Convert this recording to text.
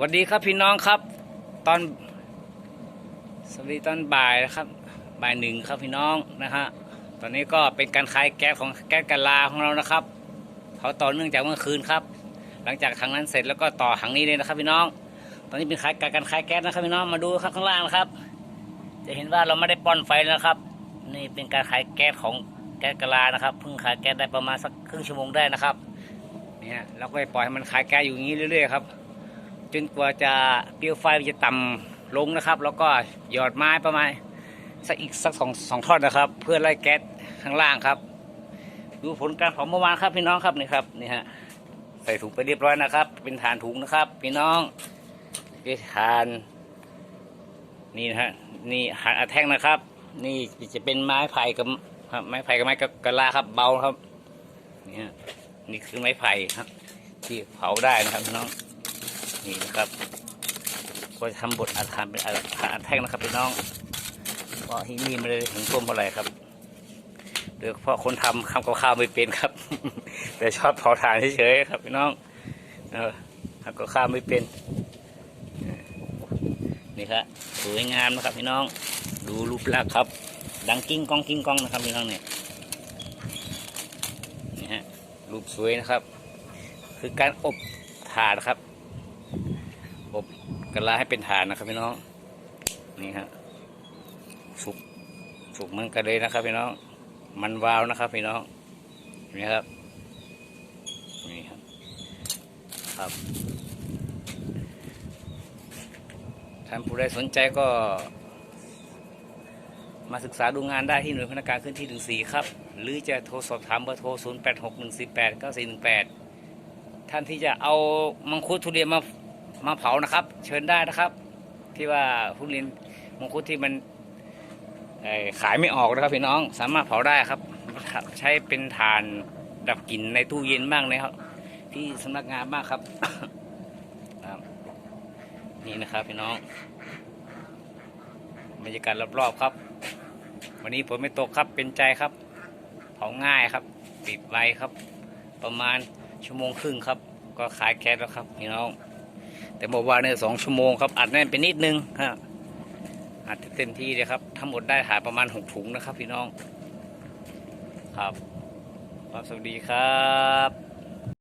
สวัสดีครับพี่น้องครับ ตอนสวัสดีตอนบ่ายนะครับ บ่ายหนึ่งครับพี่น้องนะฮะตอนนี้ก็เป็นการคลายแก๊สของแก๊สกะลาของเรานะครับเขาต่อเนื่องจากเมื่อคืนครับ หลังจากทางนั้นเสร็จแล้วก็ต่อทางนี้เลยนะครับ พี่น้อง ตอนนี้เป็นคลายการการคลายแก๊สนะครับพี่น้องมาดูครับข้างล่างนะครับ จะเห็นว่าเราไม่ได้ป้อนไฟแล้วนะครับ นี่เป็นการคลายแก๊สของแก๊สกะลานะครับเพิ่งคลายแก๊สได้ประมาณสักครึ่งชั่วโมงได้นะครับเนี่ยเราก็ปล่อยให้มันคลายแก๊สอยู่อย่างนี้เรื่อยๆครับ จนกว่าจะเปลวไฟจะต่ำลงนะครับ แล้วก็หยอดไม้ประมาณสักอีกสักสองสองท่อนนะครับ เพื่อไล่แก๊สข้างล่างครับ ดูผลการเผาเมื่อวานครับพี่น้องครับนี่ครับนี่ฮะใส่ถุงไปเรียบร้อยนะครับ เป็นฐานถุงนะครับ พี่น้องนี่ฐานนี่นะฮะนี่หานอัดแท่งนะครับ นี่จะเป็นไม้ไผ่กับครับไม้ไผ่กับไม้กะลาครับเบาครับนี่ฮะนี่คือไม้ไผ่ครับ ที่เผาได้นะครับพี่น้อง นี่นะครับก็จะทำบทอาคารเป็นอาคารแท่งนะครับพี่น้องเพราะที่นี่ไม่ได้ถึงท่วมอะไรครับโดยเฉพาะคนทำทำกับข้าวไม่เป็นครับ แต่ชอบเผาถ่านเฉยๆครับพี่น้องเออทำกับข้าวไม่เป็นนี่ครับสวยงามนะครับพี่น้อง ดูรูปลักษณ์ครับ ดังกิ้งกองกิ้งกองนะครับพี่น้องเนี่ยนี่ฮะรูปสวยนะครับ คือการอบถ่านครับ อบกะลาให้เป็นฐานนะครับพี่น้อง นี่ฮะสุกสุกมันกันเลยนะครับพี่น้อง มันวาวนะครับพี่น้องนี่ครับนี่ครับ ครับท่านผู้ใดสนใจก็ มาศึกษาดูงานได้ที่หน่วยพนักงานขึ้นที่หนึ่งสี่ครับ หรือจะโทรสอบถามเบอร์โทร 0 8 6 1 4 8 9 4 1 8 ท่านที่จะเอามังคุดทุเรียนมา มาเผานะครับ เชิญได้นะครับ ที่ว่าทุเรียนมังคุดที่มันขายไม่ออกนะครับพี่น้องสามารถเผาได้ครับ ใช้เป็นฐานดับกลิ่นในตู้เย็นบ้างนะครับ ที่สำนักงานบ้างครับ นี่นะครับพี่น้องบรรยากาศรอบๆครับ วันนี้ฝนไม่ตกครับเป็นใจครับ เผาง่ายครับติดไวครับ ประมาณชั่วโมงครึ่งครับ ก็ขายแก๊สแล้วครับพี่น้อง แต่บอกว่าเนี่ยสองชั่วโมงครับอัดแน่นไปนิดนึงฮะอัดเต็มที่เลยครับทั้งหมดได้ถ่ายประมาณหกถุงนะครับ พี่น้องครับความสวัสดีครับ